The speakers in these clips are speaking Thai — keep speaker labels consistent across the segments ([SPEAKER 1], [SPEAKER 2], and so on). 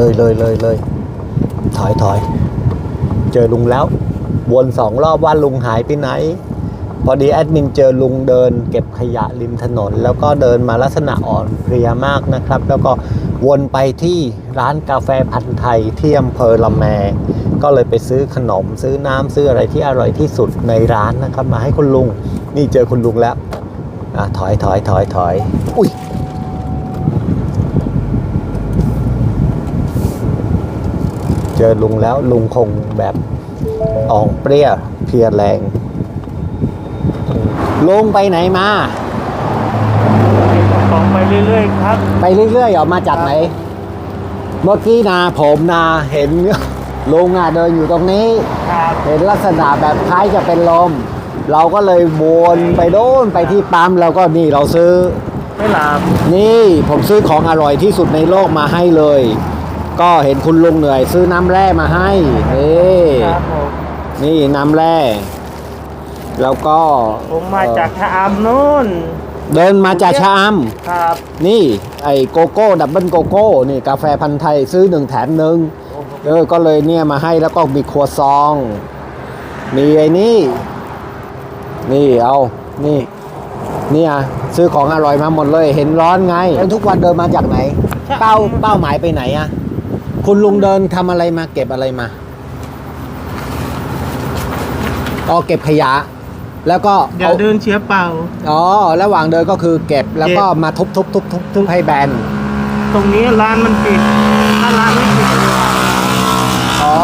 [SPEAKER 1] เลยเลยเลยเลยถอยถอยเจอลุงแล้ว วนสองรอบว่าลุงหายไปไหน พอดีแอดมินเจอลุงเดิน เก็บขยะริมถนน แล้วก็เดินมาลักษณะอ่อนเพลียมากนะครับ แล้วก็วนไปที่ร้านกาแฟพันธ์ไทยที่อำเภอละแม ก็เลยไปซื้อขนม ซื้อน้ำซื้ออะไรที่อร่อยที่สุดในร้านนะครับ มาให้คุณลุง นี่เจอคุณลุงแล้วอะถอยถอยถอยถอย อุ้ย เจอลุงแล้วลุงคงแบบอ่องเปรี้ยเพลียแรง ลุงไปไหนมา
[SPEAKER 2] ของไปเรื่อยๆครับ
[SPEAKER 1] ไปเรื่อยๆออกมาจากไหน เมื่อกี้นาผมนาเห็นลุงอะเดินอยู่ตรงนี้
[SPEAKER 2] ครับ
[SPEAKER 1] เห็นลักษณะแบบคล้ายจะเป็นลม เราก็เลยวนไปโน่นไปที่ปั๊มแล้วก็นี่เราซื้อ
[SPEAKER 2] ไม่หลับ
[SPEAKER 1] นี่ผมซื้อของอร่อยที่สุดในโลกมาให้เลย ก็เห็นคุณลุงเหนื่อยซื้อน้ำแร่มาให้นี่
[SPEAKER 2] ครับผม
[SPEAKER 1] นี่น้ำแร่ แล้วก็
[SPEAKER 2] ผมมาจากชะอำนู่น
[SPEAKER 1] เดินมาจากชะอ
[SPEAKER 2] ครับำ
[SPEAKER 1] นี่ไอ้โกโก้ดับเบิลโกโก้นี่กาแฟพันธ์ไทยซื้อหนึ่งแถมหนึ่งเออก็เลยเนี่ยมาให้แล้วก็มีครัวซอง มีไอ้นี่ นี่เอานี่เนี่ยซื้อของอร่อยมาหมดเลย เห็นร้อนไงแล้วทุกวันเดินมาจากไหน เป้าเป้าหมายไปไหนอะ คุณลุงเดินทำอะไรมาเก็บอะไรมาอ๋อเก็บขยะ แล้วก็
[SPEAKER 2] เดี๋ยว
[SPEAKER 1] อา
[SPEAKER 2] เดินเชื้อเปล่า
[SPEAKER 1] อ๋อ ระหว่างเดินก็คือเก็บแล้วก็มาทุบทุบทุบทุบทุบให้แบน
[SPEAKER 2] ตรงนี้ร้านมันปิด ถ้าร้านไม่ปิด
[SPEAKER 1] อ๋อ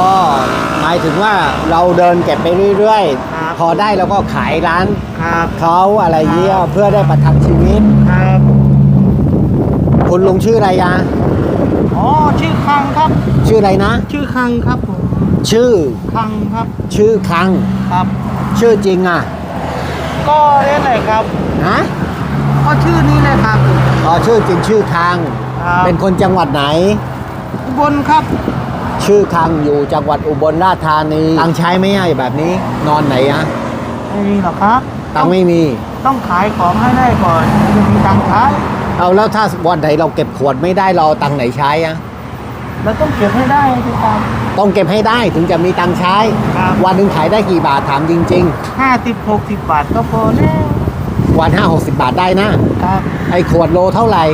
[SPEAKER 1] หมายถึงว่าเราเดินเก็บไปเรื่อย
[SPEAKER 2] ครับ
[SPEAKER 1] ๆ พอได้แล้วก็ขายร้าน
[SPEAKER 2] ครับ
[SPEAKER 1] เขาอะไรเงี้ยเพื่อได้ประทังชีวิต
[SPEAKER 2] ครับ
[SPEAKER 1] คุณลุงชื่ออะไรยะ
[SPEAKER 2] อ๋อชื่อคังครับ
[SPEAKER 1] ชื่ออะไรนะ
[SPEAKER 2] ชื่อคังครับผม
[SPEAKER 1] ชื่อ
[SPEAKER 2] คังครับ
[SPEAKER 1] ชื่อคัง
[SPEAKER 2] ครับ
[SPEAKER 1] ชื่อจริงอะ
[SPEAKER 2] ก็นี่แหละครับ
[SPEAKER 1] ฮะ
[SPEAKER 2] ก็ชื่อนี้เลยครับ
[SPEAKER 1] อ๋อชื่อจริงชื่อคัง
[SPEAKER 2] ครับ
[SPEAKER 1] เป็นคนจังหวัดไหน
[SPEAKER 2] อุบลครับ
[SPEAKER 1] ชื่อคังอยู่จังหวัดอุบลราชธานีตังค์ใช้ไหมไอ้แบบนี้ นอนไหนอะ
[SPEAKER 2] ไม่มีหรอกครับ
[SPEAKER 1] ตังค์ไม่มี
[SPEAKER 2] ต้องขายของให้ได้ก่อนถึงจะมีตังค์ใช้
[SPEAKER 1] เอาแล้วถ้าวันไหนเราเก็บขวดไม่ได้เราเอาตังค์ไหนใช้อะ
[SPEAKER 2] เราต้องเก็บให้ได้สิครับ
[SPEAKER 1] ต้องเก็บให้ได้ถึงจะมีตังค์ใช้
[SPEAKER 2] ครับ
[SPEAKER 1] วันหนึ่งขายได้กี่บาทถามจริง
[SPEAKER 2] ห้าสิบหกสิบบาทก็พอแล้ว
[SPEAKER 1] ๆ วันห้าหกสิบาทได้นะ
[SPEAKER 2] ครับ
[SPEAKER 1] ไอ้ขวดโลเท่าไหร่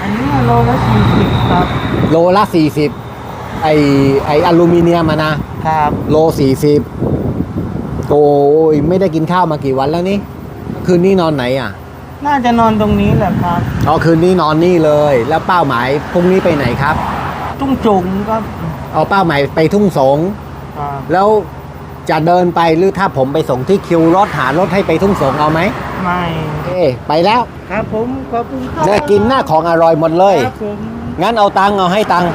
[SPEAKER 2] อันนี้โลละสี่สิบครับ
[SPEAKER 1] โลละสี่สิบไอ้ไอ้อลูมิเนียมอะนะ
[SPEAKER 2] ครับ
[SPEAKER 1] โลสี่สิบโอ้ยไม่ได้กินข้าวมากี่วันแล้วนี่ คืนนี้นอนไหนอะ
[SPEAKER 2] น่าจะนอนตรงนี้แหละครับ
[SPEAKER 1] อ๋อคืนนี้นอนนี่เลย แล้วเป้าหมายพรุ่งนี้ไปไหนครับ
[SPEAKER 2] ตุ้งจุงครับ
[SPEAKER 1] เอาเป้าหมายไปทุ่งสง
[SPEAKER 2] ครับ
[SPEAKER 1] แล้วจะเดินไปหรือถ้าผมไปส่งที่คิวรถหารถให้ไปทุ่งสงเอาไหม
[SPEAKER 2] ไม่
[SPEAKER 1] เอ้ไปแล้ว
[SPEAKER 2] ครับผมขอบคุณครับ
[SPEAKER 1] ได้กินหน้าของอร่อยหมดเลย
[SPEAKER 2] ครับผม
[SPEAKER 1] งั้นเอาตังค์เอาให้ตังค์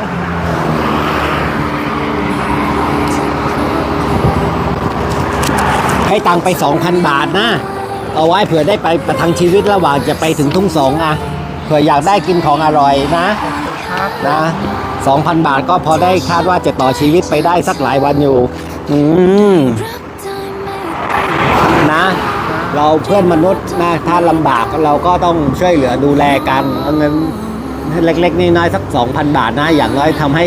[SPEAKER 1] ให้ตังค์ไป 2,000 บาทนะ เอาไว้เผื่อได้ไปประทังชีวิตระหว่างจะไปถึงทุ่งสงอะเผื่ออยากได้กินของอร่อยนะครับนะ2,000บาทก็พอได้คาดว่าจะต่อชีวิตไปได้สักหลายวันอยู่ อืมนะ เราเพื่อนมนุษย์นะถ้าลำบากเราก็ต้องช่วยเหลือดูแลกันเอาเงินเล็กๆน้อยๆสัก 2,000 บาทนะ อย่างน้อยทำให้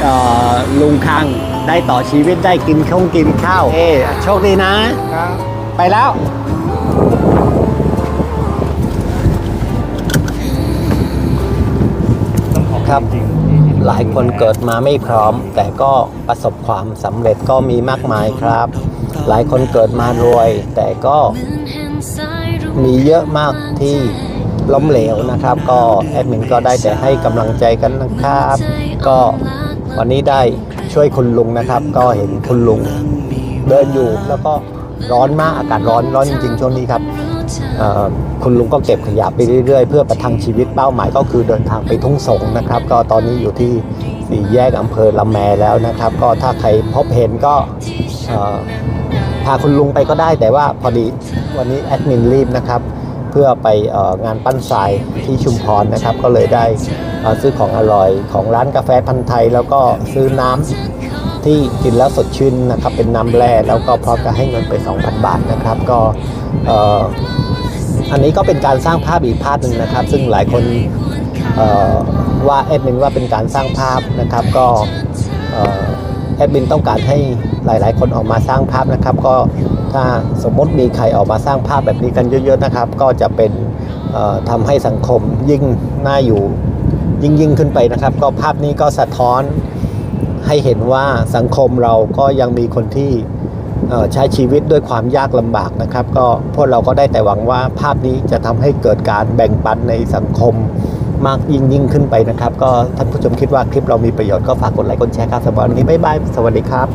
[SPEAKER 1] เอ่อลุงคังได้ต่อชีวิตได้กินข้าวกินข้าว เอ้โชคดีนะ
[SPEAKER 2] ครับ
[SPEAKER 1] ไปแล้วครับหลายคนเกิดมาไม่พร้อม แต่ก็ประสบความสำเร็จก็มีมากมายครับ หลายคนเกิดมารวย แต่ก็มีเยอะมากที่ล้มเหลวนะครับ ก็แอดมินก็ได้แต่ให้กำลังใจกันนะครับ ก็วันนี้ได้ช่วยคุณลุงนะครับ ก็เห็นคุณลุงเดินอยู่แล้วก็ ร้อนมากอากาศร้อนร้อนจริงๆช่วงนี้ครับเอ่อคุณลุงก็เก็บขยะไปเรื่อยๆ เพื่อประทังชีวิตเป้าหมายก็คือเดินทางไปทุ่งสงนะครับ ก็ตอนนี้อยู่ที่สี่แยกอำเภอละแมแล้วนะครับ ก็ถ้าใครพบเห็นก็เอ่อพาคุณลุงไปก็ได้แต่ว่าพอดีวันนี้แอดมินรีบนะครับ เพื่อไปเอ่องานปั้นทรายที่ชุมพรนะครับ ก็เลยได้เอ่อซื้อของอร่อยของร้านกาแฟพันธ์ไทย แล้วก็ซื้อน้ำ ที่กินแล้วสดชื่นนะครับ เป็นน้ำแร่แล้วก็พร้อมกับให้เงินไป 2,000 บาทนะครับ ก็ออันนี้ก็เป็นการสร้างภาพอีกภาพหนึ่งนะครับ ซึ่งหลายคนว่าแอดมินว่าเป็นการสร้างภาพนะครับ ก็เอ่อแอดมินต้องการให้หลาย ๆ คนออกมาสร้างภาพนะครับ ก็ถ้าสมมติมีใครออกมาสร้างภาพแบบนี้กันเยอะ ๆ นะครับ ก็จะเป็นเอ่อทำให้สังคมยิ่งน่าอยู่ยิ่งยิ่งขึ้นไปนะครับ ก็ภาพนี้ก็สะท้อน ให้เห็นว่าสังคมเราก็ยังมีคนที่ใช้ชีวิตด้วยความยากลำบากนะครับ ก็พวกเราก็ได้แต่หวังว่าภาพนี้จะทำให้เกิดการแบ่งปันในสังคมมากยิ่งยิ่งขึ้นไปนะครับ ก็ท่านผู้ชมคิดว่าคลิปเรามีประโยชน์ก็ฝากกดไลค์กดแชร์ครับสำหรับวันนี้บ๊ายบายสวัสดีครับ